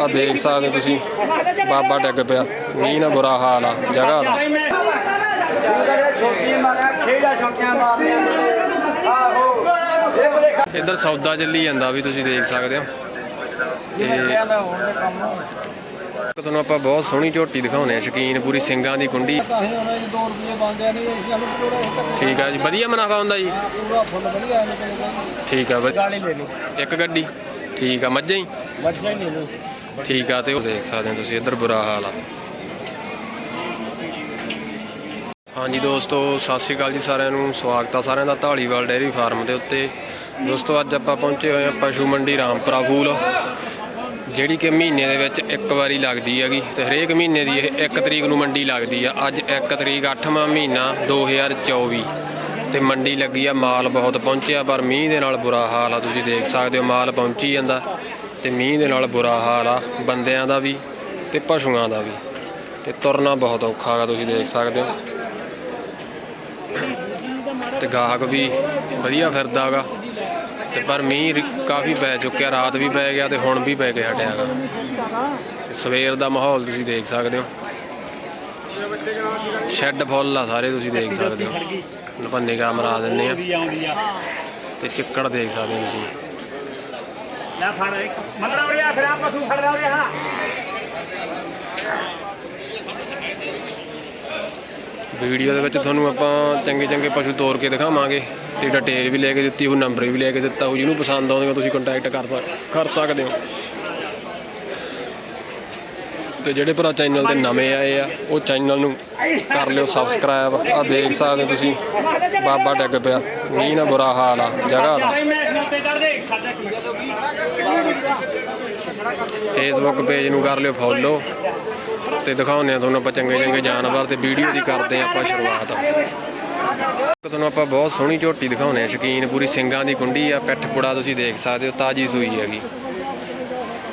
ਆ ਦੇਖ ਸਕਦੇ ਹੋ ਤੁਸੀਂ, ਬਾਬਾ ਡਿੱਗ ਪਿਆ। ਮੀਂਹ ਨਾਲ ਬੁਰਾ ਹਾਲ ਆ, ਜਗ੍ਹਾ ਦਾ। ਇੱਧਰ ਸੌਦਾ ਚੱਲੀ ਜਾਂਦਾ ਵੀ ਤੁਸੀਂ ਦੇਖ ਸਕਦੇ ਹੋ। ਤੇ ਦੇ ਤੁਹਾਨੂੰ ਆਪਾਂ ਬਹੁਤ ਸੋਹਣੀ ਝੋਟੀ ਦਿਖਾਉਨੇ ਆ ਸ਼ਕੀਨ ਪੂਰੀ ਸਿੰਘਾਂ ਦੀ ਕੁੰਡੀ। ਠੀਕ ਆ ਜੀ, ਵਧੀਆ ਮੁਨਾਫਾ ਹੁੰਦਾ ਜੀ। ਠੀਕ ਆ ਇੱਕ ਗੱਡੀ। ਠੀਕ ਆ, ਮੱਝਾਂ ਹੀ? ਵੱਜਾ ਹੀ ਲੈ ਲਓ ਠੀਕ ਆ ਤੇ ਉਹ ਦੇਖ ਸਕਦੇ ਹੋ ਤੁਸੀਂ ਇੱਧਰ ਬੁਰਾ ਹਾਲ ਆ। ਹਾਂਜੀ ਦੋਸਤੋ, ਸਤਿ ਸ਼੍ਰੀ ਅਕਾਲ ਜੀ ਸਾਰਿਆਂ ਨੂੰ। ਸਵਾਗਤ ਆ ਸਾਰਿਆਂ ਦਾ ਢਾਲੀਵਾਲ ਡੇਅਰੀ ਫਾਰਮ ਦੇ ਉੱਤੇ। ਦੋਸਤੋ, ਅੱਜ ਆਪਾਂ ਪਹੁੰਚੇ ਹੋਏ ਹਾਂ ਪਸ਼ੂ ਮੰਡੀ ਰਾਮਪੁਰਾ ਫੂਲ, ਜਿਹੜੀ ਕਿ ਮਹੀਨੇ ਦੇ ਵਿੱਚ ਇੱਕ ਵਾਰੀ ਲੱਗਦੀ ਹੈਗੀ ਤੇ ਹਰੇਕ ਮਹੀਨੇ ਦੀ ਇਹ 1 ਤਰੀਕ ਨੂੰ ਮੰਡੀ ਲੱਗਦੀ ਆ। ਅੱਜ 1 ਤਰੀਕ 8ਵਾਂ ਮਹੀਨਾ 2024 ਤੇ ਮੰਡੀ ਲੱਗੀ ਆ, ਮਾਲ ਬਹੁਤ ਪਹੁੰਚਿਆ, ਪਰ ਮੀਂਹ ਦੇ ਨਾਲ ਬੁਰਾ ਹਾਲ ਆ। ਤੁਸੀਂ ਦੇਖ ਸਕਦੇ ਹੋ, ਮਾਲ ਪਹੁੰਚੀ ਜਾਂਦਾ। ਤੇ ਮੀਂਹ ਦੇ ਨਾਲ ਬੁਰਾ ਹਾਲ ਆ, ਬੰਦਿਆਂ ਦਾ ਵੀ ਤੇ ਪਸ਼ੂਆਂ ਦਾ ਵੀ। ਤੇ ਤੁਰਨਾ ਬਹੁਤ ਔਖਾ ਹੈਗਾ, ਤੁਸੀਂ ਦੇਖ ਸਕਦੇ ਹੋ। ਤੇ ਗਾਹਕ ਵੀ ਵਧੀਆ ਫਿਰਦਾ ਹੈਗਾ। ਤੇ ਪਰ ਮੀਂਹ ਕਾਫੀ ਪੈ ਚੁੱਕਿਆ, ਰਾਤ ਵੀ ਪੈ ਗਿਆ ਤੇ ਹੁਣ ਵੀ ਪੈ ਕੇ ਹਟਿਆ ਹੈਗਾ। ਸਵੇਰ ਦਾ ਮਾਹੌਲ ਤੁਸੀਂ ਦੇਖ ਸਕਦੇ ਹੋ। ਸ਼ੈੱਡ ਫੁੱਲ ਆ ਸਾਰੇ, ਤੁਸੀਂ ਦੇਖ ਸਕਦੇ ਹੋ। ਨਪੰਨੇ ਕਾ ਮਰਾ ਦਿੰਨੇ ਆ ਆਉਂਦੀ ਆ ਤੇ ਚਿੱਕੜ ਦੇਖ ਸਕਦੇ ਹੋ ਤੁਸੀਂ। ਵੀਡੀਓ ਦੇ ਵਿੱਚ ਤੁਹਾਨੂੰ ਆਪਾਂ ਚੰਗੇ ਚੰਗੇ ਪਸ਼ੂ ਤੋਰ ਕੇ ਦਿਖਾਵਾਂਗੇ। ਤੇ ਡਿਟੇਲ ਵੀ ਲੈ ਕੇ ਦਿੱਤੀ ਉਹ ਨੰਬਰ ਵੀ ਲੈ ਕੇ ਦਿੱਤਾ ਉਹ ਜਿਹਨੂੰ ਪਸੰਦ ਆਉਂਦੇ ਹੋ ਤੁਸੀਂ ਕੰਟੈਕਟ ਕਰ ਸਕ ਕਰ ਸਕਦੇ ਹੋ। ਤੇ ਜਿਹੜੇ ਭਰਾ ਚੈਨਲ ਤੇ ਨਵੇਂ ਆਏ ਆ ਉਹ ਚੈਨਲ ਨੂੰ ਕਰ ਲਿਓ ਸਬਸਕ੍ਰਾਈਬ ਆ ਦੇਖ ਸਕਦੇ ਹੋ ਤੁਸੀਂ ਬਾਬਾ ਡਿੱਗ ਪਿਆ। ਮੀਂਹ ਨਾਲ ਬੁਰਾ ਹਾਲ ਆ ਜਗ੍ਹਾ ਦਾ। ਫੇਸਬੁੱਕ ਪੇਜ ਨੂੰ ਕਰ ਲਿਓ ਫੋਲੋ ਤੇ ਦਿਖਾਉਂਦੇ ਆ ਤੁਹਾਨੂੰ ਆਪਾਂ ਚੰਗੇ ਚੰਗੇ ਜਾਨਵਰ ਤੇ ਵੀਡੀਓ ਦੀ ਕਰਦੇ ਆ ਆਪਾਂ ਸ਼ੁਰੂਆਤ। ਤੁਹਾਨੂੰ ਆਪਾਂ ਬਹੁਤ ਸੋਹਣੀ ਝੋਟੀ ਦਿਖਾਉਂਦੇ ਆ ਸ਼ਕੀਨ ਪੂਰੀ ਸਿੰਘਾਂ ਦੀ ਕੁੰਡੀ ਆ, ਪਿੱਠ ਪੁੜਾ ਤੁਸੀਂ ਦੇਖ ਸਕਦੇ ਹੋ, ਤਾਜੀ ਸੂਈ ਹੈਗੀ।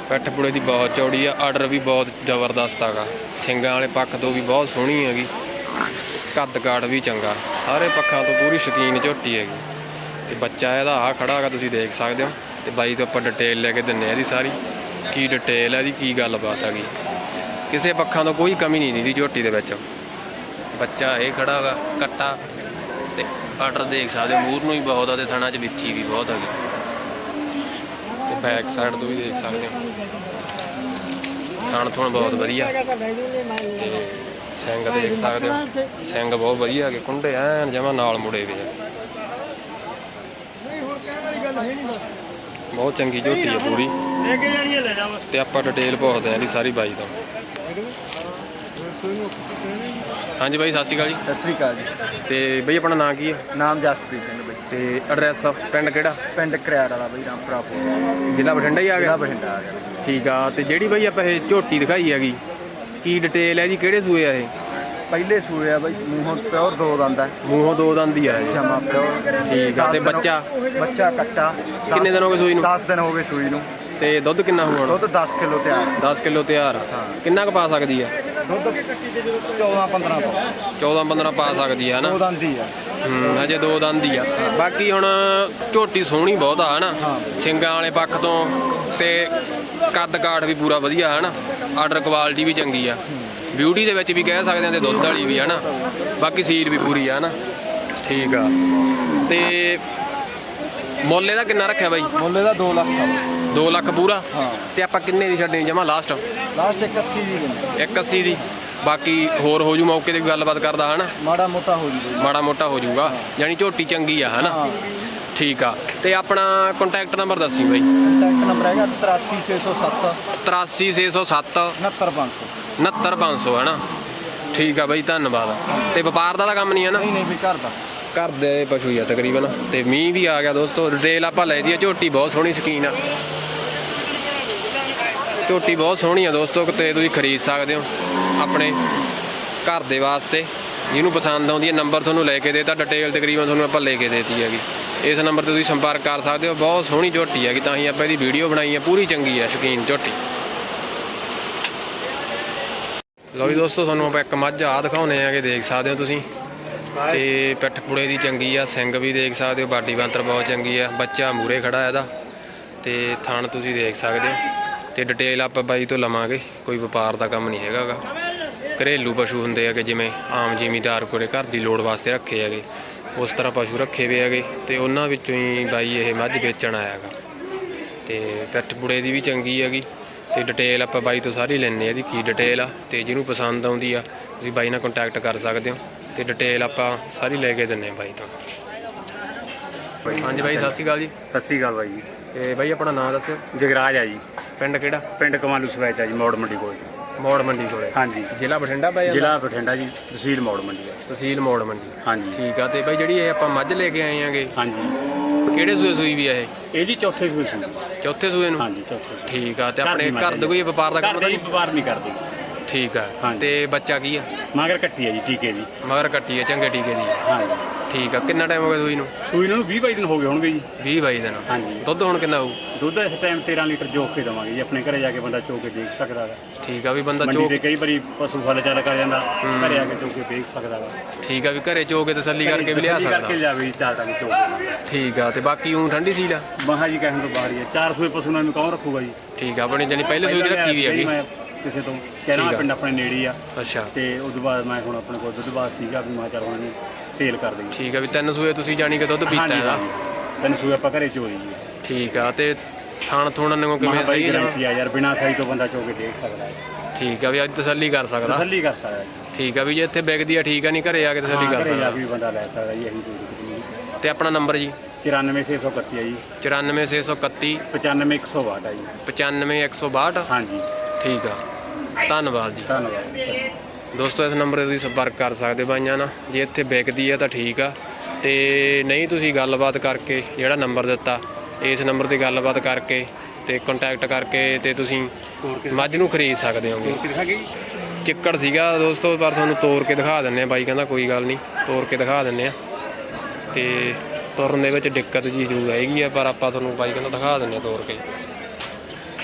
ਪਿੱਠ ਪੁੜੇ ਦੀ ਬਹੁਤ ਚੌੜੀ ਆ, ਆਰਡਰ ਵੀ ਬਹੁਤ ਜ਼ਬਰਦਸਤ ਹੈਗਾ। ਸਿੰਘਾਂ ਵਾਲੇ ਪੱਖ ਤੋਂ ਵੀ ਬਹੁਤ ਸੋਹਣੀ ਹੈਗੀ, ਕੱਦ ਕਾਠ ਵੀ ਚੰਗਾ, ਸਾਰੇ ਪੱਖਾਂ ਤੋਂ ਪੂਰੀ ਸ਼ਕੀਨ ਝੋਟੀ ਹੈਗੀ। ਤੇ ਬੱਚਾ ਇਹਦਾ ਆ ਖੜਾ ਹੈਗਾ, ਤੁਸੀਂ ਦੇਖ ਸਕਦੇ ਹੋ। ਤੇ ਬਾਈ ਤੋਂ ਆਪਾਂ ਡਿਟੇਲ ਲੈ ਕੇ ਦਿੰਨੇ ਆ ਇਹਦੀ ਸਾਰੀ। ਕੀ ਡਿਟੇਲ ਹੈ ਇਹਦੀ, ਕੀ ਗੱਲਬਾਤ ਹੈਗੀ ਕਿਸੇ ਪੱਖਾਂ ਤੋਂ ਕੋਈ ਕਮੀ ਨਹੀਂ ਦੀ ਝੋਟੀ ਦੇ ਵਿੱਚ। ਬੱਚਾ ਇਹ ਖੜਾ ਹੈਗਾ ਕੱਟਾ ਤੇ ਆਰਡਰ ਦੇਖ ਸਕਦੇ ਹੋ ਮੂਰ ਨੂੰ ਹੀ ਬਹੁਤ ਆ ਤੇ ਥਣਾ 'ਚ ਵਿੱਚੀ ਵੀ ਬਹੁਤ ਹੈਗੀ ਤੇ ਬੈਕ ਸਾਈਡ ਤੋਂ ਵੀ ਦੇਖ ਸਕਦੇ ਹੋ। ਥਣ ਥਣ ਬਹੁਤ ਵਧੀਆ। ਸਿੰਘ ਦੇਖ ਸਕਦੇ ਹੋ। ਸਿੰਘ ਬਹੁਤ ਵਧੀਆ ਹੈਗੇ, ਕੁੰਡੇ ਐਨ ਜਮਾ ਨਾਲ ਮੁੜੇ ਵੇ ਆ। ਬਹੁਤ ਚੰਗੀ ਝੋਟੀ ਹੈ ਪੂਰੀ। ਲੈ ਕੇ ਜਾਣੀ ਲੈ ਜਾ ਤੇ ਆਪਾਂ ਡਿਟੇਲ ਪੁੱਛਦੇ ਆਂ ਇਹਦੀ ਸਾਰੀ ਬਾਈ ਤੋਂ। ਹਾਂਜੀ ਬਾਈ ਸਤਿ ਸ਼੍ਰੀ ਅਕਾਲ ਜੀ। ਸਤਿ ਸ੍ਰੀ ਅਕਾਲ ਜੀ। ਤੇ ਬਈ ਆਪਣਾ ਨਾਂ ਕੀ ਹੈ? ਨਾਮ ਜਸਪ੍ਰੀਤ ਸਿੰਘ ਬਈ। ਤੇ ਐਡਰੈਸ ਪਿੰਡ ਕਿਹੜਾ? ਪਿੰਡ ਕਰਿਆੜ ਵਾਲਾ ਬਈ ਰਾਮਪੁਰਾ ਪੁਰ ਜ਼ਿਲ੍ਹਾ ਬਠਿੰਡਾ ਹੀ ਆ ਜ਼ਿਲ੍ਹਾ ਗਿਆ ਬਠਿੰਡਾ ਆ ਗਿਆ। ਠੀਕ ਆ ਤੇ ਜਿਹੜੀ ਬਈ ਆਪਾਂ ਇਹ ਝੋਟੀ ਦਿਖਾਈ ਹੈਗੀ ਕੀ ਡਿਟੇਲ ਹੈ ਜੀ ਕਿਹੜੇ ਸੂਏ ਆ ਇਹ? ਪਹਿਲੇ ਸੂਏ ਆ ਬਈ ਮੂੰਹੋਂ ਪਿਓਰ ਦੋ ਦੰਦ ਹੈ ਮੂੰਹੋਂ ਦੋ ਦੰਦ ਹੀ ਆ ਇਹ। ਜਮਾ ਪਿਓਰ। ਠੀਕ ਆ ਤੇ ਬੱਚਾ? ਬੱਚਾ ਕੱਟਾ। ਕਿੰਨੇ ਦਿਨ ਹੋ ਗਏ ਸੂਈ ਨੂੰ? 10 ਦਿਨ ਹੋ ਗਏ ਸੂਈ ਨੂੰ। ਤੇ ਦੁੱਧ ਕਿੰਨਾ ਹੋਣਾ? ਦੁੱਧ 10 ਕਿਲੋ ਤਿਆਰ 10 ਕਿਲੋ ਤਿਆਰ ਕਿੰਨਾ ਕੁ ਪਾ ਸਕਦੀ ਆ? ਦੁੱਧ 14 15 ਤੋਂ 14 15 ਪਾ ਸਕਦੀ ਆ ਨਾ ਦੋ ਦੰਦ ਹੀ ਆ। ਹੂੰ ਹਜੇ ਦੋ ਦੰਦ ਹੀ ਆ। ਬਾਕੀ ਹੁਣ ਝੋਟੀ ਸੋਹਣੀ ਬਹੁਤ ਆ ਹਨਾ? ਸਿੰਗਾਂ ਵਾਲੇ ਪੱਖ ਤੋਂ ਤੇ ਕੱਦ ਕਾਠ ਵੀ ਪੂਰਾ ਵਧੀਆ ਹਨਾ? ਆਰਡਰ ਕੁਆਲਿਟੀ ਵੀ ਚੰਗੀ ਆ। ਬਿਊਟੀ ਦੇ ਵਿੱਚ ਵੀ ਕਹਿ ਸਕਦੇ ਆ ਤੇ ਦੁੱਧ ਵਾਲੀ ਵੀ ਹਨਾ ਬਾਕੀ ਸੀਲ ਵੀ ਪੂਰੀ ਆ ਹਨਾ ਠੀਕ ਆ। ਤੇ ਮੁੱਲ ਇਹਦਾ ਕਿੰਨਾ ਰੱਖਿਆ ਬਾਈ? ਮੁੱਲੇ ਦਾ 2 ਲੱਖ ਆ। 2 ਲੱਖ ਪੂਰਾ? ਹਾਂ। ਤੇ ਆਪਾਂ ਕਿੰਨੇ ਦੀ ਛੱਡਣੀ ਜਮਾ ਲਾਸਟ ਲਾਸਟ 81 ਦੀ ਦਿੰਦੇ 180 ਦੀ। ਬਾਕੀ ਹੋਰ ਹੋ ਜੂ ਮੌਕੇ ਤੇ ਗੱਲਬਾਤ ਕਰਦਾ ਹਨਾ। ਮਾੜਾ ਮੋਟਾ ਹੋ ਜੂ। ਬਈ ਮਾੜਾ ਮੋਟਾ ਹੋ ਜਾਊਗਾ ਯਾਨੀ ਝੋਟੀ ਚੰਗੀ ਆ ਹਨਾ। ਹਾਂ। ਠੀਕ ਆ। ਤੇ ਆਪਣਾ ਕੰਟੈਕਟ ਨੰਬਰ ਦੱਸੀ ਬਾਈ। ਕੰਟੈਕਟ ਨੰਬਰ ਹੈਗਾ 83607 83607 69500 69500 ਹੈ ਨਾ? ਠੀਕ ਆ ਬਾਈ ਧੰਨਵਾਦ। ਤੇ ਵਪਾਰ ਦਾ ਤਾਂ ਕੰਮ ਨਹੀਂ ਹੈ ਨਾ? ਨਹੀਂ ਨਹੀਂ ਵੀ ਘਰ ਦਾ। ਘਰ ਦੇ ਪਸ਼ੂ ਹੀ ਆ ਤਕਰੀਬਨ। ਤੇ ਮੀਂਹ ਵੀ ਆ ਗਿਆ ਦੋਸਤੋ। ਡਿਟੇਲ ਆਪਾਂ ਲੈ ਦੀ ਆ ਝੋਟੀ ਬਹੁਤ ਸੋਹਣੀ ਸਕੀਨ ਆ। ਝੋਟੀ ਬਹੁਤ ਸੋਹਣੀ ਆ ਦੋਸਤੋ। ਤੇ ਤੁਸੀਂ ਖਰੀਦ ਸਕਦੇ ਹੋ ਆਪਣੇ ਘਰ ਦੇ ਵਾਸਤੇ। ਜਿਹਨੂੰ ਪਸੰਦ ਆਉਂਦੀ ਹੈ ਨੰਬਰ ਤੁਹਾਨੂੰ ਲੈ ਕੇ ਦੇਤਾ। ਡਿਟੇਲ ਤਕਰੀਬਨ ਤੁਹਾਨੂੰ ਆਪਾਂ ਲੈ ਕੇ ਦੇਤੀ ਹੈਗੀ। ਇਸ ਨੰਬਰ ਤੇ ਤੁਸੀਂ ਸੰਪਰਕ ਕਰ ਸਕਦੇ ਹੋ। ਬਹੁਤ ਸੋਹਣੀ ਝੋਟੀ ਹੈਗੀ, ਤਾਂ ਹੀ ਆਪਾਂ ਇਹਦੀ ਵੀਡੀਓ ਬਣਾਈ ਹੈ ਪੂਰੀ ਚੰਗੀ ਹੈ ਸ਼ਕੀਨ ਝੋਟੀ। ਲਓ ਜੀ ਦੋਸਤੋ, ਤੁਹਾਨੂੰ ਆਪਾਂ ਇੱਕ ਮੱਝ ਆ ਦਿਖਾਉਨੇ ਕਿ ਦੇਖ ਸਕਦੇ ਹੋ ਤੁਸੀਂ। ਤੇ ਪਿੱਠ ਪੁੜੇ ਦੀ ਚੰਗੀ ਆ ਸਿੰਘ ਵੀ ਦੇਖ ਸਕਦੇ ਹੋ, ਬਾਡੀ ਬੰਤਰ ਬਹੁਤ ਚੰਗੀ ਆ। ਬੱਚਾ ਮੂਰੇ ਖੜਾ ਇਹਦਾ। ਤੇ ਥਣ ਤੁਸੀਂ ਦੇਖ ਸਕਦੇ ਹੋ। ਤੇ ਡਿਟੇਲ ਆਪਾਂ ਬਾਈ ਤੋਂ ਲਵਾਂਗੇ। ਕੋਈ ਵਪਾਰ ਦਾ ਕੰਮ ਨਹੀਂ ਹੈਗਾਗਾ। ਘਰੇਲੂ ਪਸ਼ੂ ਹੁੰਦੇ ਹੈਗੇ ਜਿਵੇਂ ਆਮ ਜ਼ਿਮੀਦਾਰ ਕੋਲੇ ਘਰ ਦੀ ਲੋੜ ਵਾਸਤੇ ਰੱਖੇ ਹੈਗੇ। ਉਸ ਤਰ੍ਹਾਂ ਪਸ਼ੂ ਰੱਖੇ ਹੋਏ ਹੈਗੇ ਤੇ ਉਹਨਾਂ ਵਿੱਚੋਂ ਹੀ ਬਾਈ ਇਹ ਮੱਝ ਵੇਚਣ ਆਇਆ ਹੈਗਾ। ਤੇ ਪਿੱਠ ਬੁੜੇ ਦੀ ਵੀ ਚੰਗੀ ਹੈਗੀ ਤੇ ਡਿਟੇਲ ਆਪਾਂ ਬਾਈ ਤੋਂ ਸਾਰੀ ਲੈਣੇ ਆ ਇਹਦੀ ਕੀ ਡਿਟੇਲ ਆ ਤੇ ਜਿਹਨੂੰ ਪਸੰਦ ਆਉਂਦੀ ਆ ਤੁਸੀਂ ਬਾਈ ਨਾਲ ਕੰਟੈਕਟ ਕਰ ਸਕਦੇ ਹੋ ਤੇ ਡਿਟੇਲ ਆਪਾਂ ਸਾਰੀ ਲੈ ਕੇ ਦਿੰਨੇ ਆ ਬਾਈ ਤੋਂ। ਹਾਂਜੀ ਬਾਈ ਸਤਿ ਸ਼੍ਰੀ ਅਕਾਲ ਜੀ। ਸਤਿ ਸ਼੍ਰੀ ਅਕਾਲ ਬਾਈ ਜੀ। ਤੇ ਬਾਈ ਆਪਣਾ ਨਾਮ ਦੱਸਿਓ। ਜਗਰਾਜ ਆ ਜੀ। ਪਿੰਡ ਕਿਹੜਾ? ਪਿੰਡ ਕਮਾਲੂ ਸਵੈਚ ਆ ਜੀ ਮੋੜ ਮੰਡੀ ਕੋਲ। ਮੋੜ ਮੰਡੀ ਕੋਲੇ। ਹਾਂਜੀ। ਜ਼ਿਲ੍ਹਾ ਬਠਿੰਡਾ ਪੈ ਜਾਂਦਾ? ਜ਼ਿਲ੍ਹਾ ਬਠਿੰਡਾ ਜੀ ਤਹਿਸੀਲ ਮੋੜ ਮੰਡੀ ਆ। ਤਹਿਸੀਲ ਮੋੜ ਮੰਡੀ। ਹਾਂਜੀ। ਠੀਕ ਆ ਤੇ ਬਾਈ ਜਿਹੜੀ ਇਹ ਆਪਾਂ ਮੱਝ ਲੈ ਕੇ ਆਏ ਆਂਗੇ ਹਾਂਜੀ। ਕਿਹੜੇ ਸੂਏ ਸੂਈ ਵੀ ਆ ਇਹ? ਇਹ ਜੀ ਚੌਥੇ ਸੂਏ ਸੀ ਚੌਥੇ ਸੂਏ ਨੂੰ? ਹਾਂਜੀ ਚੌਥੇ। ਠੀਕ ਆ ਤੇ ਆਪਣੇ ਘਰ ਦਾ ਕੋਈ ਵਪਾਰ ਦਾ ਕੰਮ ਘਰ ਤਾਂ ਦੇ ਜੀ ਨਹੀਂ? ਵਪਾਰ ਨਹੀਂ ਕਰਦੇ। ਠੀਕ ਆ। ਹਾਂਜੀ। ਤੇ ਬੱਚਾ ਕੀ ਆ? ਮਗਰ ਕੱਟੀ ਆ ਜੀ ਟੀਕੇ ਦੀ। ਮਗਰ ਕੱਟੀ ਆ ਚੰਗੇ ਟੀਕੇ ਦੀ। ਹਾਂਜੀ। ਠੀਕ ਆ ਕਿੰਨਾ ਟਾਈਮ ਹੋ ਗਿਆ ਸੂਈ ਨੂੰ? ਸੂਈ ਨੂੰ 20 22 ਦਿਨ ਹੋ ਗਏ ਹੋਣਗੇ ਜੀ। 20 22 ਦਿਨ। ਹਾਂਜੀ। ਦੁੱਧ ਹੁਣ ਕਿੰਨਾ ਹੋਊ? ਦੁੱਧ ਇਸ ਟਾਈਮ 13 ਲੀਟਰ ਜੋਕ ਕੇ ਦਵਾਂਗੇ ਜੀ ਆਪਣੇ ਘਰੇ ਜਾ ਕੇ ਬੰਦਾ ਚੋ ਕੇ ਦੇਖ ਸਕਦਾ ਹੈ ਠੀਕ ਆ ਵੀ ਬੰਦਾ ਮੰਡੀ ਚੋ ਕਈ ਵਾਰੀ ਪਸ਼ੂ ਫਲ ਚੱਲ ਕਰ ਜਾਂਦਾ ਘਰੇ ਆ ਕੇ ਚੋ ਕੇ ਦੇਖ ਸਕਦਾ ਹੈ ਠੀਕ ਆ ਵੀ ਘਰੇ ਚੋ ਕੇ ਤਸੱਲੀ ਕਰਕੇ ਵੀ ਲਿਆ ਤਸੱਲੀ ਕਰਕੇ ਸਕਦਾ ਜਾਵੇ ਜੀ ਚਾਰ ਟਾਂਗੇ ਚੋ ਕੇ। ਠੀਕ ਆ ਤੇ ਬਾਕੀ ਉਹ ਠੰਡੀ ਸੀ ਲਾ ਮਹਾ ਜੀ ਕਹਿਣ ਤੋਂ ਬਾਹਰ ਹੀ ਹੈ ਚਾਰ ਸੂਏ ਪਸ਼ੂ ਨਾਲ ਨੂੰ ਕੌਣ ਰੱਖੂਗਾ ਜੀ? ਠੀਕ ਆ ਆਪਣੀ ਜਾਨੀ ਪਹਿਲੇ ਸੂਈ ਦੀ ਰੱਖੀ ਵੀ ਹੈਗੀ। ਮੈਂ ਕਿਸੇ ਤੋਂ ਕਹਿਣਾ। ਪਿੰਡ ਆਪਣੇ ਨੇੜੇ ਆ। ਅੱਛਾ। ਤੇ ਉਸ ਤੋਂ ਬਾਅਦ ਮੈਂ ਹੁਣ ਆਪਣੇ ਕੋਲ ਦੁੱਧ ਬਾਅਦ ਸੀਗਾ ਵੀ ਮੈਂ ਚੱਲ ਹੁਣ ਇਹਨੂੰ ਸੇਲ ਕਰ ਦਈਏ। ਠੀਕ ਆ ਵੀ ਤਿੰਨ ਸੂਏ ਤੁਸੀਂ ਜਾਣੀ ਕਿ ਦੁੱਧ ਪੀਤਾ ਇਹਦਾ ਤਿੰਨ ਸੂਏ ਆਪਾਂ ਘਰੇ ਚੋਰੀ ਜੀ ਠੀਕ ਆ ਤੇ ਥਾਣ ਥੁਣਨ ਨੂੰ ਕਿਵੇਂ ਸਹੀ ਹੈ ਯਾਰ ਬਿਨਾਂ ਸਹੀ ਤੋਂ ਬੰਦਾ ਚੋ ਕੇ ਦੇਖ ਸਕਦਾ ਹੈ। ਠੀਕ ਆ ਵੀ ਅੱਜ ਤਸੱਲੀ ਕਰ ਸਕਦਾ। ਤਸੱਲੀ ਕਰ ਸਕਦਾ ਠੀਕ ਆ ਵੀ ਜੇ ਇੱਥੇ ਵਿਕਦੀ ਆ ਠੀਕ ਆ ਨਹੀਂ ਘਰੇ ਆ ਕੇ ਤਸੱਲੀ ਕਰ ਘਰੇ ਸਕਦਾ। ਕੇ ਵੀ ਬੰਦਾ ਲੈ ਸਕਦਾ ਜੀ ਅਸੀਂ ਕੋਈ ਤੇ ਆਪਣਾ ਨੰਬਰ ਜੀ? 94631 ਆ ਜੀ। 94631 95162 ਆ ਜੀ। 95162 ਹਾਂਜੀ। ਠੀਕ ਆ। ਧੰਨਵਾਦ ਜੀ। ਧੰਨਵਾਦ। ਦੋਸਤੋ ਇਸ ਨੰਬਰ ਤੇ ਤੁਸੀਂ ਸੰਪਰਕ ਕਰ ਸਕਦੇ ਬਾਈਆਂ ਨਾਲ। ਜੇ ਇੱਥੇ ਵਿਕਦੀ ਹੈ ਤਾਂ ਠੀਕ ਆ। ਤੇ ਨਹੀਂ ਤੁਸੀਂ ਗੱਲਬਾਤ ਕਰਕੇ ਜਿਹੜਾ ਨੰਬਰ ਦਿੱਤਾ ਇਸ ਨੰਬਰ ਤੇ ਗੱਲਬਾਤ ਕਰਕੇ ਤੇ ਕੰਟੈਕਟ ਕਰਕੇ ਤੇ ਤੁਸੀਂ ਮੱਝ ਨੂੰ ਖਰੀਦ ਸਕਦੇ ਹੋਗੇ। ਚਿੱਕੜ ਸੀਗਾ ਦੋਸਤੋ ਪਰ ਤੁਹਾਨੂੰ ਤੋੜ ਕੇ ਦਿਖਾ ਦਿੰਨੇ ਆ ਬਾਈ ਕਹਿੰਦਾ ਕੋਈ ਗੱਲ ਨਹੀਂ ਤੋੜ ਕੇ ਦਿਖਾ ਦਿੰਨੇ ਆ ਤੇ ਤੁਰਨ ਦੇ ਵਿੱਚ ਦਿੱਕਤ ਜੀ ਜ਼ਰੂਰ ਆਏਗੀ ਆ ਪਰ ਆਪਾਂ ਤੁਹਾਨੂੰ ਬਾਈ ਕਹਿੰਦਾ ਦਿਖਾ ਦਿੰਨੇ ਆ ਤੋੜ ਕੇ।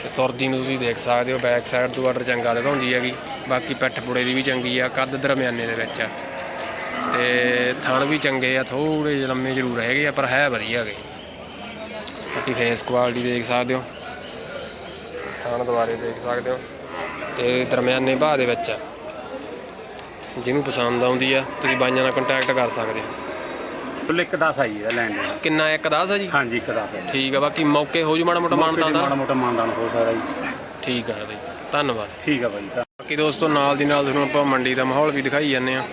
ਤੇ ਤੁਰਦੀ ਨੂੰ ਤੁਸੀਂ ਦੇਖ ਸਕਦੇ ਹੋ ਬੈਕ ਸਾਈਡ ਤੋਂ ਆਰਡਰ ਚੰਗਾ ਦਿਖਾਉਂਦੀ ਹੈਗੀ। ਬਾਕੀ ਪਿੱਠ ਪੁੜੇ ਦੀ ਵੀ ਚੰਗੀ ਆ, ਕੱਦ ਦਰਮਿਆਨੇ ਦੇ ਵਿੱਚ ਆ। ਤੇ ਥਣ ਵੀ ਚੰਗੇ ਆ ਥੋੜੇ ਜਿਹੇ ਲੰਮੇ ਜ਼ਰੂਰ ਹੈਗੇ ਆ, ਪਰ ਹੈ ਵਧੀਆ ਹੈਗੇ। ਬਾਕੀ ਫੇਸ ਕੁਆਲਿਟੀ ਦੇਖ ਸਕਦੇ ਹੋ। ਥਣ ਦੁਆਰੇ ਦੇਖ ਸਕਦੇ ਹੋ। ਤੇ ਦਰਮਿਆਨੇ ਭਾਅ ਦੇ ਵਿੱਚ ਆ। ਜਿਹਨੂੰ ਪਸੰਦ ਆਉਂਦੀ ਆ, ਤੁਸੀਂ ਬਾਈਆਂ ਨਾਲ ਕੰਟੈਕਟ ਕਰ ਸਕਦੇ ਹੋ। ਇੱਕ ਦਸ ਆਈ ਇਹਦਾ ਲੈਣ ਦੇਣਾ। ਕਿੰਨਾ ਇੱਕ ਦੱਸ ਆ ਜੀ? ਹਾਂਜੀ ਇੱਕ ਦਸ ਹੈ ਠੀਕ ਆ ਬਾਕੀ ਮੌਕੇ ਹੋ ਜੂ ਮਾੜਾ ਮੋਟਾ ਮਾਨਤਾ ਮਾੜਾ ਦਾ? ਮੋਟਾ ਮਾਨਦਾਨ ਹੋ ਸਕਦਾ ਜੀ। ਠੀਕ ਆ ਬਈ ਧੰਨਵਾਦ। ਠੀਕ ਆ ਬਾਈ ਤਾਂ ਬਾਕੀ ਦੋਸਤੋ ਨਾਲ ਦੀ ਨਾਲ ਤੁਹਾਨੂੰ ਆਪਾਂ ਮੰਡੀ ਦਾ ਮਾਹੌਲ ਵੀ ਦਿਖਾਈ ਜਾਂਦੇ ਆ।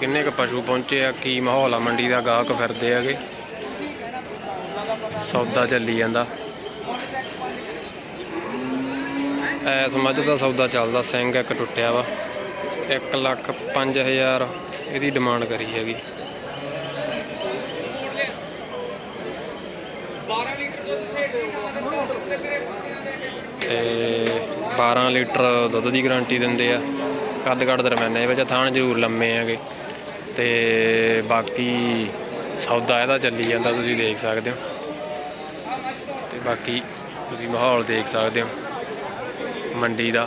ਕਿੰਨੇ ਕ ਪਸ਼ੂ ਪਹੁੰਚੇ ਆ ਕੀ ਮਾਹੌਲ ਆ? ਮੰਡੀ ਦਾ ਗਾਹਕ ਫਿਰਦੇ ਹੈਗੇ। ਸੌਦਾ ਚੱਲੀ ਜਾਂਦਾ। ਐਸ ਮੱਝ ਦਾ ਸੌਦਾ ਚੱਲਦਾ ਸਿੰਘ ਇੱਕ ਟੁੱਟਿਆ ਵਾ। 1 ਲੱਖ 5000 ਇਹਦੀ ਡਿਮਾਂਡ ਕਰੀ ਹੈਗੀ। ਤੇ 12 ਲੀਟਰ ਦੁੱਧ ਦੀ ਗਾਰੰਟੀ ਦਿੰਦੇ ਆ। ਕੱਦ ਕੱਦ ਦਰਮਿਆਨੇ ਵਿੱਚ ਥਾਣ ਜ਼ਰੂਰ ਲੰਮੇ ਹੈਗੇ ਤੇ ਬਾਕੀ ਸੌਦਾ ਇਹਦਾ ਚੱਲੀ ਜਾਂਦਾ, ਤੁਸੀਂ ਦੇਖ ਸਕਦੇ ਹੋ। ਤੇ ਬਾਕੀ ਤੁਸੀਂ ਮਾਹੌਲ ਦੇਖ ਸਕਦੇ ਹੋ, ਮੰਡੀ ਦਾ।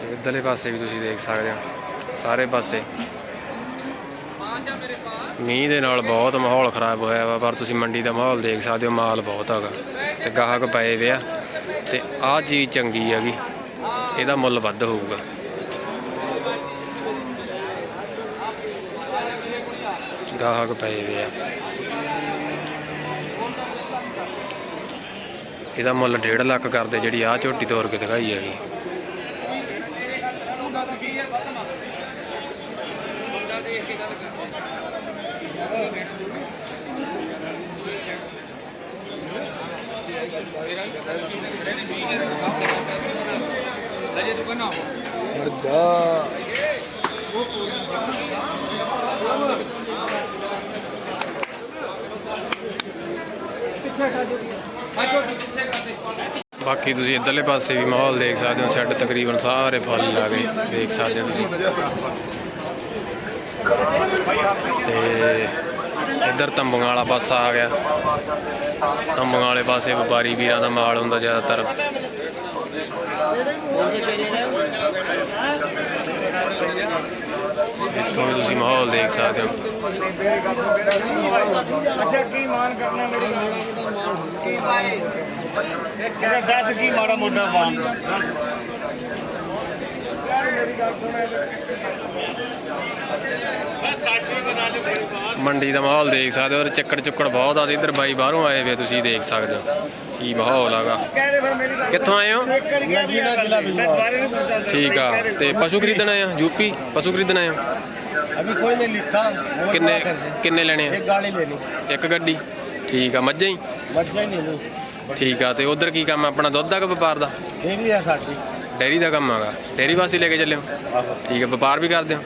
ਤੇ ਇੱਧਰਲੇ ਪਾਸੇ ਵੀ ਤੁਸੀਂ ਦੇਖ ਸਕਦੇ ਹੋ, ਸਾਰੇ ਪਾਸੇ। ਮੀਂਹ ਦੇ ਨਾਲ ਬਹੁਤ ਮਾਹੌਲ ਖਰਾਬ ਹੋਇਆ ਵਾ, ਪਰ ਤੁਸੀਂ ਮੰਡੀ ਦਾ ਮਾਹੌਲ ਦੇਖ ਸਕਦੇ ਹੋ, ਮਾਲ ਬਹੁਤ ਹੈਗਾ। ਤੇ ਗਾਹਕ ਪਏ ਵੇ ਆ, ਤੇ ਆਹ ਚੀਜ਼ ਚੰਗੀ ਹੈਗੀ, ਇਹਦਾ ਮੁੱਲ ਵੱਧ ਹੋਊਗਾ। ਗਾਹਕ ਪਏ ਵੇ ਆ। ਇਹਦਾ ਮੁੱਲ 1.5 ਲੱਖ ਕਰਦੇ, ਜਿਹੜੀ ਆਹ ਝੋਟੀ ਤੋਰ ਕੇ ਦਿਖਾਈ ਹੈਗੀ। ਬਾਕੀ ਤੁਸੀਂ ਇੱਧਰਲੇ ਪਾਸੇ ਵੀ ਮਾਹੌਲ ਦੇਖ ਸਕਦੇ ਹੋ ਸ਼ੈੱਡ ਤਕਰੀਬਨ ਸਾਰੇ ਫਲ ਲਾ ਗਏ, ਦੇਖ ਸਕਦੇ ਹੋ ਤੁਸੀਂ। ਤੇ ਇੱਧਰ ਤੰਬੂਆਂ ਵਾਲਾ ਪਾਸਾ ਆ ਗਿਆ। ਤੰਬੂਆਂ ਵਾਲੇ ਪਾਸੇ ਵਪਾਰੀ ਵੀਰਾਂ ਦਾ ਮਾਲ ਹੁੰਦਾ ਜ਼ਿਆਦਾਤਰ। ਇੱਥੋਂ ਵੀ ਤੁਸੀਂ ਮਾਹੌਲ ਦੇਖ ਸਕਦੇ ਹੋ। ਅੱਛਾ ਕੀ ਮਾਨ ਕਰਨਾ ਮੇਰੀ ਕੀ ਭਾਈ ਇਹ ਦੱਸ ਕੀ ਮਾੜਾ ਮੋਟਾ ਮਾਨ ਯਾਰ ਮੇਰੀ ਗੱਲ ਸੁਣ ਮੰਡੀ ਦਾ ਮਾਹੌਲ ਦੇਖ ਸਕਦੇ ਹੋ ਚੱਕੜ ਚੁੱਕੜ ਬਹੁਤ ਆ ਤੇ ਬਾਈ ਬਾਹਰੋਂ ਆਏ ਵੇ ਤੁਸੀਂ ਦੇਖ ਸਕਦੇ ਹੋ ਕੀ ਮਾਹੌਲ ਆਗਾ ਕਿੱਥੋਂ ਆਏ ਹੋ? ਠੀਕ ਆ ਤੇ ਪਸ਼ੂ ਖਰੀਦਣ ਆਏ ਆ ਯੂਪੀ? ਪਸ਼ੂ ਖਰੀਦਣ ਆਏ ਆ ਅਭੀ ਕੋਈ ਨਹੀਂ ਲਿਖਤਾ ਕਿੰਨੇ ਕਿੰਨੇ ਲੈਣੇ ਆ? ਇੱਕ ਗਾੜੀ ਲੈਣੀ। ਇੱਕ ਗੱਡੀ? ਠੀਕ ਆ ਮੱਝਾਂ ਹੀ? ਮੱਝਾਂ ਹੀ ਲੈਣੀ ਠੀਕ ਆ ਤੇ ਉਧਰ ਕੀ ਕੰਮ ਆਪਣਾ ਦੁੱਧ ਦਾ ਕਿ ਵਪਾਰ ਦਾ? ਡੇਰੀ ਆ ਸਾਡੀ। ਡੇਰੀ ਦਾ ਕੰਮ ਆਗਾ ਡੇਰੀ ਵਾਸੀ ਲੈ ਕੇ ਚੱਲੇ ਹੋ? ਠੀਕ ਆ ਵਪਾਰ ਵੀ ਕਰਦੇ ਹੋ?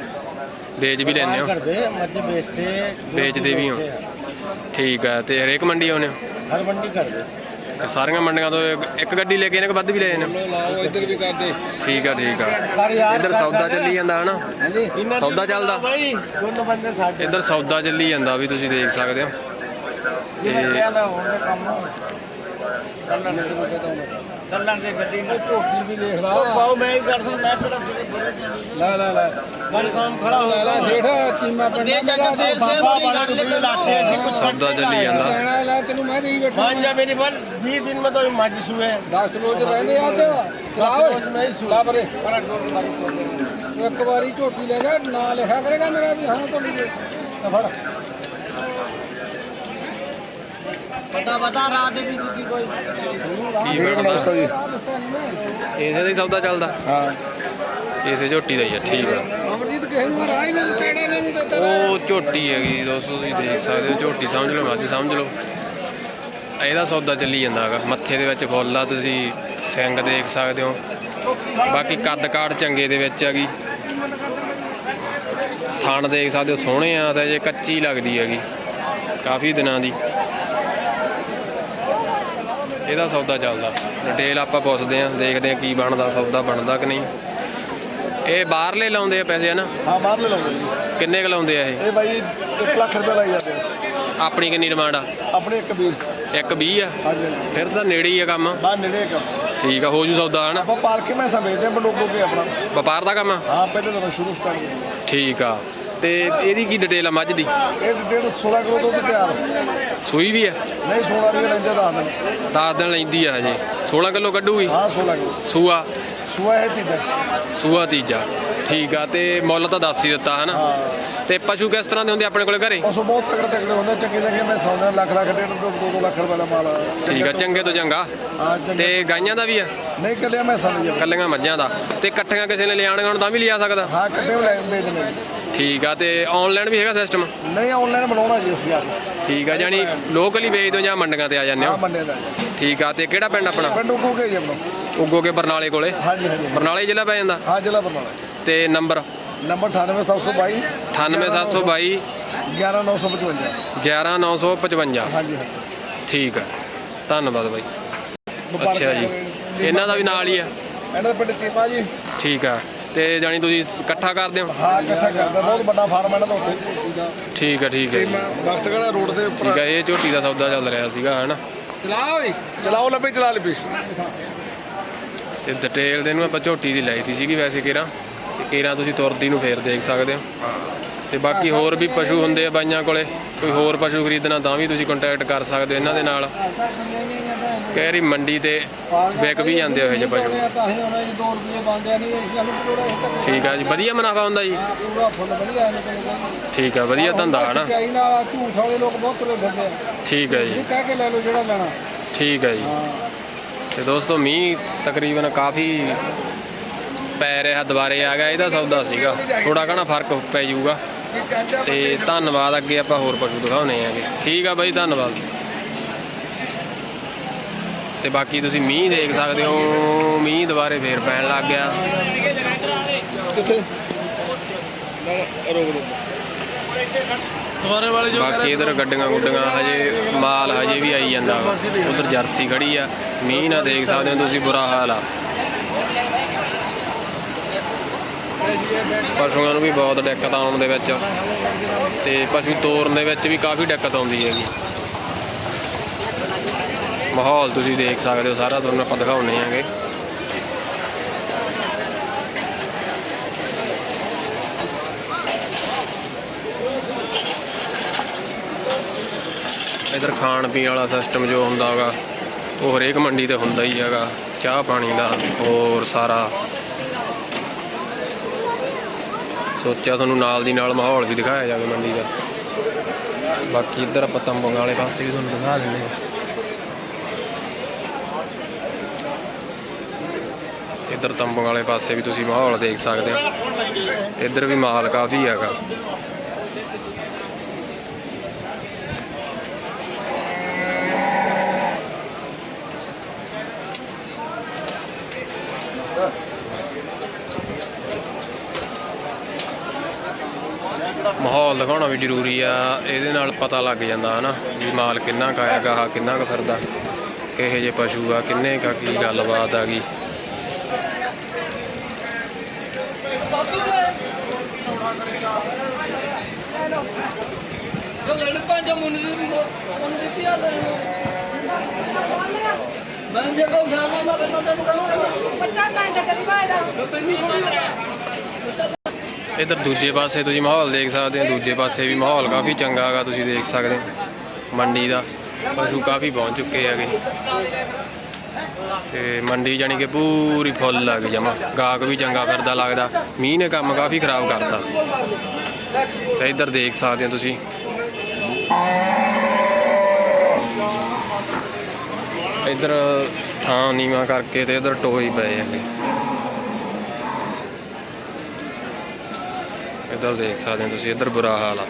ਵੇਚ ਵੀ ਲੈਂਦੇ ਹੋ? ਕਰਦੇ ਮੱਝ ਵੇਚਦੇ ਵੇਚਦੇ ਵੀ ਹੋ। ਠੀਕ ਆ ਤੇ ਹਰੇਕ ਮੰਡੀ ਆਉਨੇ ਹੋ? ਹਰ ਮੰਡੀ ਕਰਦੇ ਤੇ ਸਾਰੀਆਂ ਮੰਡੀਆਂ ਤੋਂ ਇੱਕ- ਗੱਡੀ ਲੈ ਕੇ ਇਹਨੇ ਕੋ ਵੱਧ ਵੀ ਲੈ ਜਾਂਦੇ ਹੋ? ਲਾਓ ਇੱਧਰ ਵੀ ਕਰਦੇ। ਠੀਕ ਆ ਠੀਕ ਆ। ਇੱਧਰ ਸੌਦਾ ਚੱਲੀ ਜਾਂਦਾ ਹਨਾ? ਹਾਂਜੀ। ਸੌਦਾ ਚੱਲਦਾ? ਇੱਧਰ ਸੌਦਾ ਚੱਲੀ ਜਾਂਦਾ ਵੀ ਤੁਸੀਂ ਦੇਖ ਸਕਦੇ ਹੋ। ਤੇ। ਚੱਲਣ ਦੇ ਗੱਡੀ ਨੂੰ ਝੋਟੀ ਵੀ ਦੇਖ ਲਾ। ਪਾਉ ਮੈਂ ਹੀ ਕਰ ਸਕਦਾ ਮੈਂ ਕਿਹੜਾ ਲੈ ਲੈ ਲੈ। ਮਨ ਕੰਮ ਖੜਾ ਹੋ ਲੈ ਸੇਠ ਚੀਮਾ ਪਿੰਡਾ ਮੇਰਾ ਬਾਬਾ ਬੜਾ ਰੁਪਏ ਲਾਤੇ ਸੀ ਕੁਛ ਸੌਦਾ ਚੱਲੀ ਜਾਂਦਾ। ਕਹਿਣਾ ਲੈ ਤੈਨੂੰ ਮੈਂ ਦੇਈ ਬੈਠਾ। ਮਾਂ ਜਾ ਮੇਰੀ ਬਨ 20 ਦਿਨ ਮੈਂ ਤਾਂ ਮੱਝ ਸੂਏ 10 ਰੋਜ਼ ਰਹਿੰਦੇ ਆ ਤੇ ਚਲਾਓ ਮੈਂ ਸੁਲਾ ਬਰੇ ਇੱਕ ਵਾਰੀ ਝੋਟੀ ਲੈ ਜਾ ਨਾ ਲਿਖਿਆ ਕਰੇਗਾ ਮੇਰਾ ਵੀ ਹਾਂ ਤੋਂ ਲਈ ਤਾਂ ਫੜ। ਪਤਾ ਪਤਾ ਰਾਤ ਵੀ ਦਿੱਤੀ ਕੋਈ। ਕੀ ਬਣਦਾ? ਇਸੇ ਦਾ ਹੀ ਸੌਦਾ ਚੱਲਦਾ। ਹਾਂ। ਇਸੇ ਝੋਟੀ ਦਾ ਹੀ ਆ ਠੀਕ ਆ। ਅਮਰਜੀਤ ਕਿਸੇ ਨੂੰ ਰਾਹ ਹੀ ਨਹੀਂ ਤੇੜੇ ਨੇ ਨਹੀਂ ਦਿੱਤਾ ਉਹ ਝੋਟੀ ਹੈਗੀ ਦੋਸਤੋ ਤੁਸੀਂ ਦੇਖ ਸਕਦੇ ਹੋ ਝੋਟੀ ਸਮਝ ਲਓ ਮੱਝ ਸਮਝ ਲਓ। ਇਹਦਾ ਸੌਦਾ ਚੱਲੀ ਜਾਂਦਾ ਹੈਗਾ ਮੱਥੇ ਦੇ ਵਿੱਚ ਫੁੱਲ ਆ ਤੁਸੀਂ ਸਿੰਘ ਦੇਖ ਸਕਦੇ ਹੋ। ਬਾਕੀ ਕੱਦ ਕਾਠ ਚੰਗੇ ਦੇ ਵਿੱਚ ਹੈਗੀ। ਥਣ ਦੇਖ ਸਕਦੇ ਹੋ ਸੋਹਣੇ ਆ ਤੇ ਜੇ ਕੱਚੀ ਲੱਗਦੀ ਹੈਗੀ ਕਾਫੀ ਦਿਨਾਂ ਦੀ। ਇਹਦਾ ਸੌਦਾ ਚੱਲਦਾ। ਡਿਟੇਲ ਆਪਾਂ ਪੁੱਛਦੇ ਆ ਦੇਖਦੇ ਆ ਕੀ ਬਣਦਾ ਸੌਦਾ ਬਣਦਾ ਕਿ ਨਹੀਂ। ਇਹ ਬਾਹਰਲੇ ਲਾਉਂਦੇ ਆ ਪੈਸੇ ਹਨਾ? ਹਾਂ ਬਾਹਰ ਲੈ ਲਵਾਂਗੇ ਜੀ। ਕਿੰਨੇ ਕੁ ਲਾਉਂਦੇ ਆ ਇਹ? ਇਹ ਬਾਈ 1 ਲੱਖ ਰੁਪਏ ਲਾਈ ਜਾਂਦੇ ਆ। ਆਪਣੀ ਕਿੰਨੀ ਡਿਮਾਂਡ ਆ? ਆਪਣੇ ਇੱਕ ਵੀਰ ਇੱਕ 20 ਆ? ਹਾਂਜੀ ਹਾਂਜੀ। ਫਿਰ ਤਾਂ ਨੇੜੇ ਹੀ ਆ ਕੰਮ। ਬਾਹਰ ਨੇੜੇ ਕੰਮ। ਠੀਕ ਆ ਹੋ ਜੂ ਸੌਦਾ ਹਨਾ? ਆਪਾਂ ਪਾਰਕ ਮੈਂ ਸਮਝਦੇ ਬਲੋਗੋ ਕੇ ਆਪਣਾ। ਵਪਾਰ ਦਾ ਕੰਮ ਆ? ਹਾਂ ਪਹਿਲੇ ਤਾਂ ਸ਼ੁਰੂ ਸਟਾਰਟ ਕੀਤਾ ਠੀਕ ਆ। ਤੇ ਇਹਦੀ ਕੀ ਡਿਟੇਲ ਆ ਮੱਝ ਦੀ? ਇਹ ਡੇਢ 16 ਕਿਲੋ ਦੁੱਧ ਤਿਆਰ। ਸੂਈ ਵੀ ਆ? ਨਹੀਂ 16 ਵੀ ਲੈਂਦੇ ਦੱਸ ਦਿਨ। 10 ਦਿਨ ਲੈਂਦੀ ਆ ਹਜੇ। 16 ਕਿਲੋ ਕੱਢੂਗੀ? ਹਾਂ 16 ਕਿਲੋ। ਸੂਆ? ਸੂਆ ਹੈ ਤੀਜਾ। ਸੂਆ ਤੀਜਾ। ਠੀਕ ਆ ਤੇ ਮੁੱਲ ਤਾਂ ਦੱਸ ਹੀ ਦਿੱਤਾ ਹਨਾ? ਤੇ ਪਸ਼ੂ ਕਿਸ ਤਰ੍ਹਾਂ ਦੇ ਹੁੰਦੇ ਆਪਣੇ ਕੋਲੇ ਘਰੇ? ਪਸ਼ੂ ਬਹੁਤ ਤਕੜੇ ਤਕੜੇ ਹੁੰਦੇ ਚੰਗੇ ਚੰਗੇ ਮੈਂ ਸੌਦਾ ਲੱਖ ਲੱਖ ਡੇਢ ਦੋ ਦੋ ਦੋ ਲੱਖ ਰੁਪਏ ਦਾ ਮਾਲ। ਠੀਕ ਆ ਚੰਗੇ ਤੋਂ ਚੰਗਾ। ਤੇ ਗਾਈਆਂ ਦਾ ਵੀ ਆ? ਨਹੀਂ ਕੱਲਿਆ ਮੈਂ ਸਮਝ ਕੱਲੀਆਂ ਮੱਝਾਂ ਦਾ। ਤੇ ਇਕੱਠੀਆਂ ਕਿਸੇ ਨੇ ਲਿਆਣਗਾ ਹੁਣ ਤਾਂ ਵੀ ਲਿਆ ਸਕਦਾ? ਹਾਂ ਕੱਟੇ ਲੈ ਵੇਚ ਦਿੰਦੇ ਠੀਕ ਆ ਤੇ ਆਨਲਾਈਨ ਵੀ ਹੈਗਾ ਸਿਸਟਮ ਨਹੀਂ ਆਨਲਾਈਨ ਬਣਾਉਣਾ ਜੀ ਅਸੀਂ ਆਪ ਠੀਕ ਆ ਜਾਨੀ ਲੋਕਲ ਵੇਚ ਦਿਓ ਜਾਂ ਮੰਡੀਆਂ ਤੇ ਆ ਜਾਂਦੇ ਹਾਂ? ਹੋ ਮੰਨੇ ਦਾ ਠੀਕ ਆ ਤੇ ਕਿਹੜਾ ਪਿੰਡ ਆਪਣਾ? ਪਿੰਡ ਉਗੋ ਕੇ ਜੀ ਆਪਣਾ। ਉਗੋ ਕੇ ਬਰਨਾਲੇ ਕੋਲੇ? ਹਾਂਜੀ ਹਾਂਜੀ। ਬਰਨਾਲੇ ਜ਼ਿਲ੍ਹਾ ਪੈ ਜਾਂਦਾ? ਹਾਂ ਜ਼ਿਲ੍ਹਾ ਬਰਨਾਲਾ। ਤੇ ਨੰਬਰ? ਨੰਬਰ 98722 98722 11955 11955 ਹਾਂਜੀ ਹਾਂਜੀ। ਠੀਕ ਆ। ਧੰਨਵਾਦ ਬਾਈ। ਅੱਛਾ ਜੀ। ਇਹਨਾਂ ਦਾ ਵੀ ਨਾਲ ਹੀ ਆ। ਇਹਨਾਂ ਦਾ ਪਿੰਡ ਚੀਮਾ ਜੀ। ਠੀਕ ਆ। ਤੇ ਜਾਨੀ ਤੁਸੀਂ ਇਕੱਠਾ ਕਰਦੇ ਹੋ? ਹਾਂ ਇਕੱਠਾ ਕਰਦਾ ਬਹੁਤ ਵੱਡਾ ਫਾਰਮ ਇਹਨਾਂ ਦਾ ਉੱਥੇ। ਠੀਕ ਆ ਠੀਕ ਹੈ ਬਖਤਗੜਾ ਰੋਡ ਦੇ ਉੱਪਰ। ਠੀਕ ਆ ਇਹ ਝੋਟੀ ਦਾ ਸੌਦਾ ਚੱਲ ਰਿਹਾ ਸੀਗਾ ਹਨਾ? ਚਲਾ ਓਏ ਚਲਾਓ ਲੱਭੀ ਚਲਾ ਲੱਭੀ ਤੇ ਡਿਟੇਲ ਦੇ ਨੂੰ ਆਪਾਂ ਝੋਟੀ ਦੀ ਲਈ ਸੀਗੀ ਵੈਸੇ ਕੇਰਾ ਤੇ ਕੇਰਾ ਤੁਸੀਂ ਤੁਰਦੀ ਨੂੰ ਫੇਰ ਦੇਖ ਸਕਦੇ ਹੋ। ਤੇ ਬਾਕੀ ਹੋਰ ਵੀ ਪਸ਼ੂ ਹੁੰਦੇ ਆ ਬਾਈਆਂ ਕੋਲੇ, ਕੋਈ ਹੋਰ ਪਸ਼ੂ ਖਰੀਦਣਾ ਤਾਂ ਵੀ ਤੁਸੀਂ ਕੰਟੈਕਟ ਕਰ ਸਕਦੇ ਹੋ ਇਹਨਾਂ ਦੇ ਨਾਲ। ਕਈ ਵਾਰੀ ਮੰਡੀ ਤੇ ਵਿਕ ਵੀ ਜਾਂਦੇ ਹੋ ਇਹ ਪਸ਼ੂ। ਠੀਕ ਆ ਜੀ, ਵਧੀਆ ਮੁਨਾਫਾ ਹੁੰਦਾ ਜੀ। ਠੀਕ ਆ, ਵਧੀਆ ਧੰਦਾ ਹਨਾ। ਸੱਚਾਈ ਝੂਠ ਵਾਲੇ ਲੋਕ ਬਹੁਤ ਤੁਰੇ ਫਿਰਦੇ ਆ ਠੀਕ ਹੈ ਜੀ। ਕਹਿ ਕੇ ਲੈ ਲਓ ਜਿਹੜਾ ਲੈਣਾ ਠੀਕ ਹੈ ਜੀ। ਤੇ ਦੋਸਤੋ ਮੀਂਹ ਤਕਰੀਬਨ ਕਾਫੀ ਪੈ ਰਿਹਾ ਦੁਬਾਰੇ ਆ ਗਿਆ ਇਹਦਾ ਸੌਦਾ ਸੀਗਾ। ਥੋੜਾ ਘਣਾ ਫ਼ਰਕ ਪੈ ਜਾਊਗਾ। ਤੇ ਧੰਨਵਾਦ ਅੱਗੇ ਆਪਾਂ ਹੋਰ ਪਸ਼ੂ ਦਿਖਾਉਣੇ ਆਗੇ ਠੀਕ ਆ ਬਾਈ ਧੰਨਵਾਦ। ਤੇ ਬਾਕੀ ਤੁਸੀਂ ਮੀਂਹ ਦੇਖ ਸਕਦੇ ਹੋ ਮੀਂਹ ਦੁਬਾਰੇ ਫੇਰ ਪੈਣ ਲੱਗ ਗਿਆ। ਕਿੱਥੇ? ਰੋਕ ਦੋ ਦੁਬਾਰੇ ਵਾਲੇ ਬਾਕੀ ਇਧਰ ਗੱਡੀਆਂ ਗੁੱਡੀਆਂ ਹਜੇ ਮਾਲ ਹਜੇ ਵੀ ਆਈ ਜਾਂਦਾ। ਉਧਰ ਜਰਸੀ ਖੜੀ ਆ। ਮੀਂਹ ਨਾ ਦੇਖ ਸਕਦੇ ਹੋ ਤੁਸੀਂ ਬੁਰਾ ਹਾਲ ਆ। ਪਸ਼ੂਆਂ ਨੂੰ ਵੀ ਬਹੁਤ ਦਿੱਕਤ ਆਉਣ ਦੇ ਵਿੱਚ। ਤੇ ਪਸ਼ੂ ਤੋਰਨ ਦੇ ਵਿੱਚ ਵੀ ਕਾਫੀ ਦਿੱਕਤ ਆਉਂਦੀ ਹੈਗੀ। ਮਾਹੌਲ ਤੁਸੀਂ ਦੇਖ ਸਕਦੇ ਹੋ, ਸਾਰਾ ਤੁਹਾਨੂੰ ਆਪਾਂ ਦਿਖਾਉਣੇ ਆਂਗੇ ਇਧਰ ਖਾਣ ਪੀਣ ਵਾਲਾ ਸਿਸਟਮ ਜੋ ਹੁੰਦਾ ਹੈਗਾ, ਉਹ ਹਰੇਕ ਮੰਡੀ ਤੇ ਹੁੰਦਾ ਹੀ ਹੈਗਾ। ਚਾਹ ਪਾਣੀ ਦਾ ਹੋਰ ਸਾਰਾ। ਸੋਚਿਆ ਤੁਹਾਨੂੰ ਨਾਲ ਦੀ ਨਾਲ ਮਾਹੌਲ ਵੀ ਦਿਖਾਇਆ ਜਾਵੇ ਮੰਡੀ ਦਾ। ਬਾਕੀ ਇੱਧਰ ਆਪਾਂ ਤੰਬੂਆਂ ਵਾਲੇ ਪਾਸੇ ਵੀ ਤੁਹਾਨੂੰ ਦਿਖਾ ਦਿੰਦੇ ਹਾਂ। ਇੱਧਰ ਤੰਬੂਆਂ ਵਾਲੇ ਪਾਸੇ ਵੀ ਤੁਸੀਂ ਮਾਹੌਲ ਦੇਖ ਸਕਦੇ ਹੋ। ਇੱਧਰ ਵੀ ਮਾਲ ਕਾਫੀ ਹੈਗਾ ਮਾਹੌਲ ਦਿਖਾਉਣਾ ਵੀ ਜ਼ਰੂਰੀ ਆ, ਇਹਦੇ ਨਾਲ ਪਤਾ ਲੱਗ ਜਾਂਦਾ ਹਨਾ ਵੀ ਮਾਲ ਕਿੰਨਾ ਕੁ ਆਇਆ ਗਾਹ ਕਿੰਨਾ ਕੁ ਫਿਰਦਾ, ਕਿਹੇ ਜੇ ਪਸ਼ੂ ਆ, ਕਿੰਨੇ ਕਾ ਕੀ ਗੱਲਬਾਤ ਆ ਗਈ। ਜੋ ਲੜ ਪੰਜ ਮੁੰਡੇ ਮੁੰਡੇ ਦੀ ਆ। ਮੈਂ ਜੇ ਕੋ ਜਾਣਾ ਮੈਂ ਬੰਦਾ ਤੈਨੂੰ ਕਹੂੰਗਾ ਬੱਚਾ ਤਾਂ ਜਗਤ ਭਾਇਦਾ ਪੈਣੀ ਥੋੜੀ ਇੱਧਰ ਦੂਜੇ ਪਾਸੇ ਤੁਸੀਂ ਮਾਹੌਲ ਦੇਖ ਸਕਦੇ ਹੋ, ਦੂਜੇ ਪਾਸੇ ਵੀ ਮਾਹੌਲ ਕਾਫੀ ਚੰਗਾ ਹੈਗਾ, ਤੁਸੀਂ ਦੇਖ ਸਕਦੇ ਹੋ, ਮੰਡੀ ਦਾ ਪਸ਼ੂ ਕਾਫੀ ਪਹੁੰਚ ਚੁੱਕੇ ਹੈਗੇ। ਤੇ ਮੰਡੀ ਜਾਨੀ ਕਿ ਪੂਰੀ ਫੁੱਲ ਲੱਗ ਜਮਾ, ਗਾਹਕ ਵੀ ਚੰਗਾ ਫਿਰਦਾ ਲੱਗਦਾ, ਮੀਂਹ ਨੇ ਕੰਮ ਕਾਫੀ ਖਰਾਬ ਕਰਤਾ। ਤੇ ਇੱਧਰ ਦੇਖ ਸਕਦੇ ਹੋ ਤੁਸੀਂ। ਇੱਧਰ ਥਾਂ ਨੀਵਾ ਕਰਕੇ ਤੇ ਇੱਧਰ ਟੋਏ ਪਏ ਹੈਗੇ। ਇੱਧਰ ਦੇਖ ਸਕਦੇ ਹੋ ਤੁਸੀਂ ਇੱਧਰ ਬੁਰਾ ਹਾਲ ਆ।